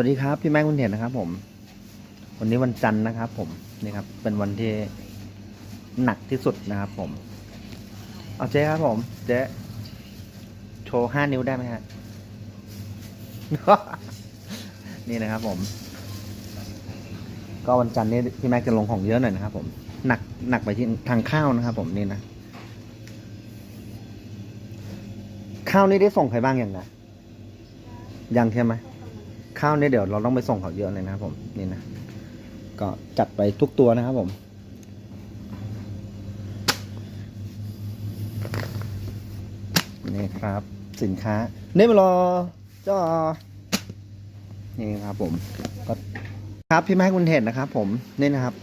วัสดีครับ พี่แม็กคุณเห็นนะครับ ผม วันนี้วันจันทร์นะครับ ผมนี่ครับ เป็นวันที่หนักที่สุดนะครับ ผม เอาเจ๊ครับ ผม เจ๊โชว์ห้านิ้วได้ไหมฮะนี่นะครับ ผม ก็วันจันทร์นี้พี่แม็กจะลงของเยอะหน่อยนะครับ ผมหนักหนักไปที่ทางข้าวนะครับ ผมนี่นะข้าวนี่ได้ส่งใครบ้างยังไงยังใช่ไหม ข้าวเนี่ยเดี๋ยวเราต้องไปส่งเขาเยอะเลยนะครับผมนี่นะก็จัดไปทุกตัวนะครับผมนี่ครับสินค้าเนมรอจ้านี่ครับผมก็ครับพี่แม็กคุณเห็นนะครับ ผมนี่นะครับ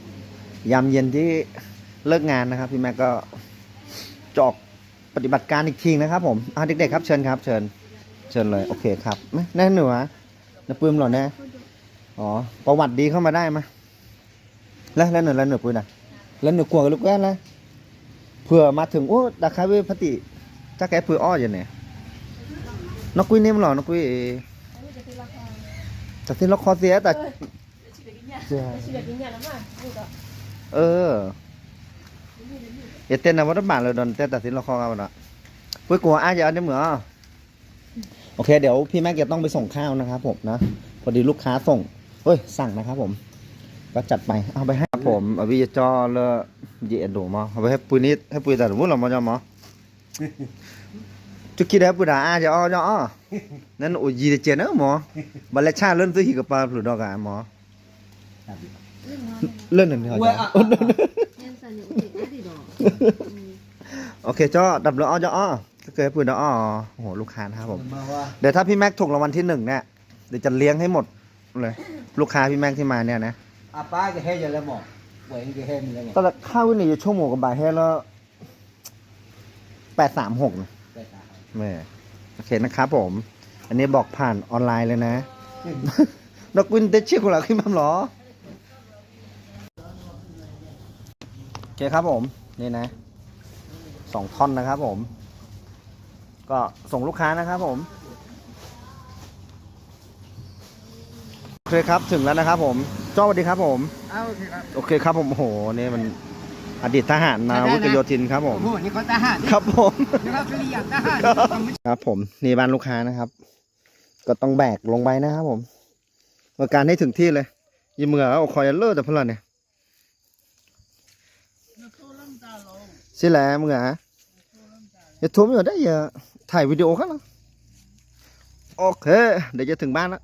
ยามเย็นที่เลิกงานนะครับ พี่แม็กก็จอกปฏิบัติการอีกทีนะครับ ผมอ่าเด็กๆครับเชิญครับ เชิญ เชิญเลยโอเคครับแม่แน่หนูอะ นะปื้มเหรอแน่อ๋อ ประวัติดีเข้ามาได้ไหมยแล้วแล้วหนูแล้วหนูปืนอะแล้วหนูกลัวกับลูกแก้วแล้วเผื่อมาถึงโอ้ดาคาเวพติจ้าแกเผื่ออ้ออย่างเนี่ยนกกุ้ยนิ่มเหรอนกกุ้ยเอจากที่ละครเสียแต่เอออย่าเต้นนะวัดบ้านเลยโดนเต้นตัดสินละครกันหมดอะปุ้ยกลัวอ้าจะเอาได้เหมือ โอเค เดี๋ยวพี่แม็กจะต้องไปส่งข้าวนะครับผมนะพอดีลูกค้าส่งเฮ้ยสั่งนะครับผม ก็จัดไปเอาไปให้ครับผมเอาวิจจอเลอะเย็นดูมาเอาไปให้ปุ้ยนิดให้ปุ้ยแต่วุ้นหรอมาจ้าหมอจุกิดได้ปุ้ยด่าอ้าจะอ้อจะอ้อนั่นโอ้ยยีเจนเนอะหมอบัลเลชาเล่นซื้อหิกกับปลาผลุดดอกอะหมอเล่นหนึ่งเดียวจ้ะโอเคจ้อดับแล้วอ้อจ้ออ้อ ก็เคยปืนอ้อโอ้โหลูกค้านะครับผม มาว่าเดี๋ยวถ้าพี่แม็กถูกรางวัลที่หนึ่งเนี่ยเดี๋ยวจะเลี้ยงให้หมดเลย ลูกค้าพี่แม็กที่มาเนี่ยนะ อาป้าแกให้ยังแล้วหมอไหวแกให้มีแล้วหมอตอนแรกข้าววินี่จะชั่วโมงกับบาทให้แล้วแปดสามหกนะไปตามแม่โอเคนะครับผม อันนี้บอกผ่านออนไลน์เลยนะ นกวินเตชื่อของเราขึ้นมาหรอโอเคครับผม นี่นะสองท่อนนะครับผม ก็ส่งลูกค้านะครับผมโอเคครับถึงแล้วนะครับผมจ้อสวัสดีครับผม เอาโอเคครับ โอเคครับผมโอ้โหนี่มันอดีตทหารนาวิกโยธินครับผมโอ้โหนี่เขาทหารครับผมนี่เขาสุริยันทหารครับผมนี่บ้านลูกค้านะครับ ก็ต้องแบกลงไปนะครับผมเมื่อการให้ถึงที่เลยยี่เมื่อเอาคอยเลอร์แต่เพื่อนเนี่ยใช่แล้วมึงอะอย่าทุ่มอยู่ได้อย่า ถ่ายวิดีโอครับนะโอเค เดี๋ยวจะถึงบ้านแล้ว